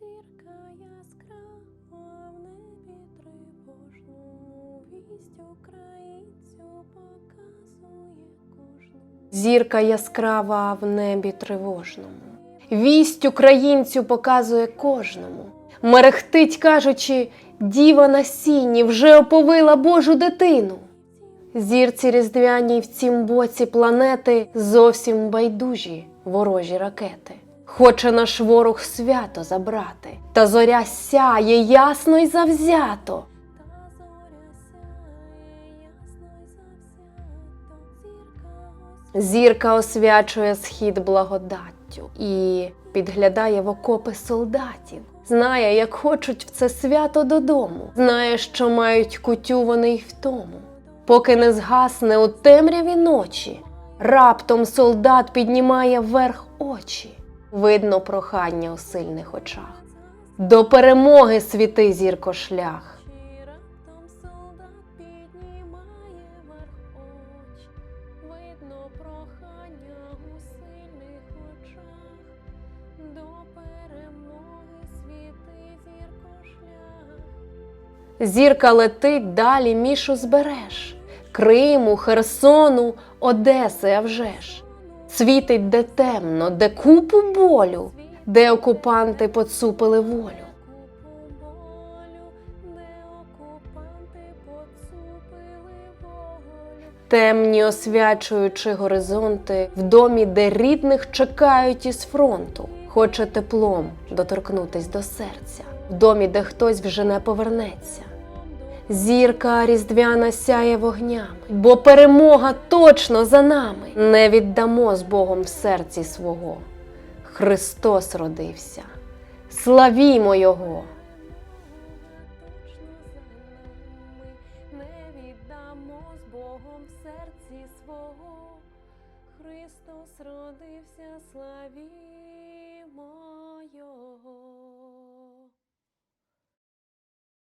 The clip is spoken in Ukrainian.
Зірка яскрава в небі тривожному, вість українцю показує кожному. Зірка яскрава в небі тривожному. Вість українцю показує кожному. Мерехтить, кажучи, діва на сіні вже оповила Божу дитину. Зірці різдвяній в цім боці планети зовсім байдужі ворожі ракети. Хоче наш ворог свято забрати, та зоря сяє ясно й завзято. Зірка освячує схід благодаттю і підглядає в окопи солдатів. Знає, як хочуть в це свято додому. Знає, що мають кутю вони й в тому. Поки не згасне у темряві ночі, раптом солдат піднімає вверх очі. Видно прохання у сильних очах. До перемоги світи зірко шлях. Видно прохання у сильних очах, до перемоги світи зірко шлях. Зірка летить далі між узбереж Криму, Херсону, Одеси, а вже ж. Світить де темно, де купу болю, де окупанти поцупили волю. Темні освячуючи горизонти, в домі, де рідних чекають із фронту, хоче теплом доторкнутись до серця, в домі, де хтось вже не повернеться. Зірка різдвяна сяє вогнями, бо перемога точно за нами. Не віддамо з Богом в серці свого. Христос родився. Славімо Його! не віддамо з Богом в серці свого. Христос родився, славімо